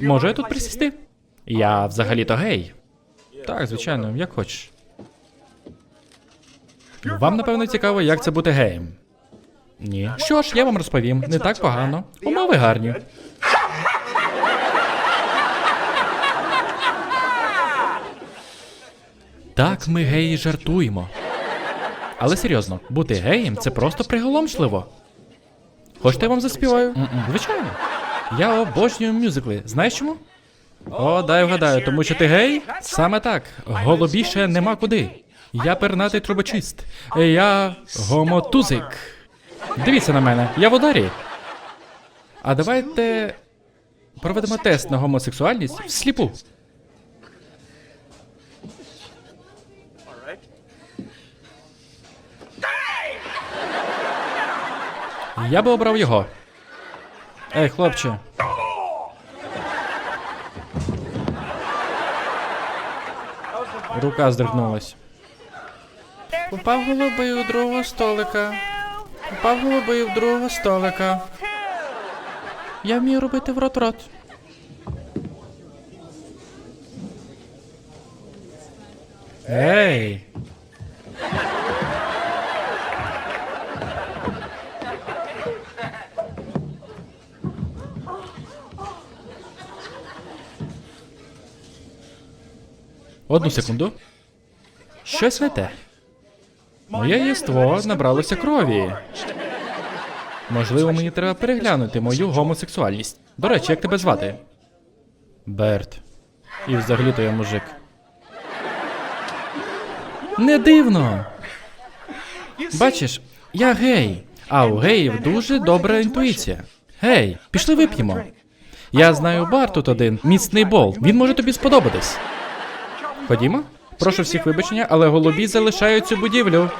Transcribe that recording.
Можу я тут присісти? Я взагалі-то гей. Так, звичайно, як хочеш. Вам, напевно, цікаво, як це бути геєм. Ні. Що ж, я вам розповім. Не так погано. Умови гарні. Так, ми геї жартуємо. Але серйозно, бути геєм це просто приголомшливо. Хочете я вам заспіваю? Звичайно. Я обожнюю мюзикли. Знаєш чому? О, дай вгадаю, тому що ти гей? Саме так. Голубіше нема куди. Я пернатий трубочист. Я гомотузик. Дивіться на мене, я в ударі. А давайте проведемо тест на гомосексуальність всліпу. Я би обрав його. Ей, хлопче. Рука здригнулась. Упав голубий у другого столика. Упав голубий у другого столика. Я вмію робити в рот-рот. Ей! Одну секунду. Щось не те. Моє єство набралося крові. Можливо, мені треба переглянути мою гомосексуальність. До речі, як тебе звати? Берт. І взагалі то я мужик. Не дивно. Бачиш, я гей, а у геїв дуже добра інтуїція. Гей, пішли вип'ємо. Я знаю бар тут один, міцний бол. Він може тобі сподобатись. Ходімо? Прошу всіх вибачення, але голубі залишають цю будівлю.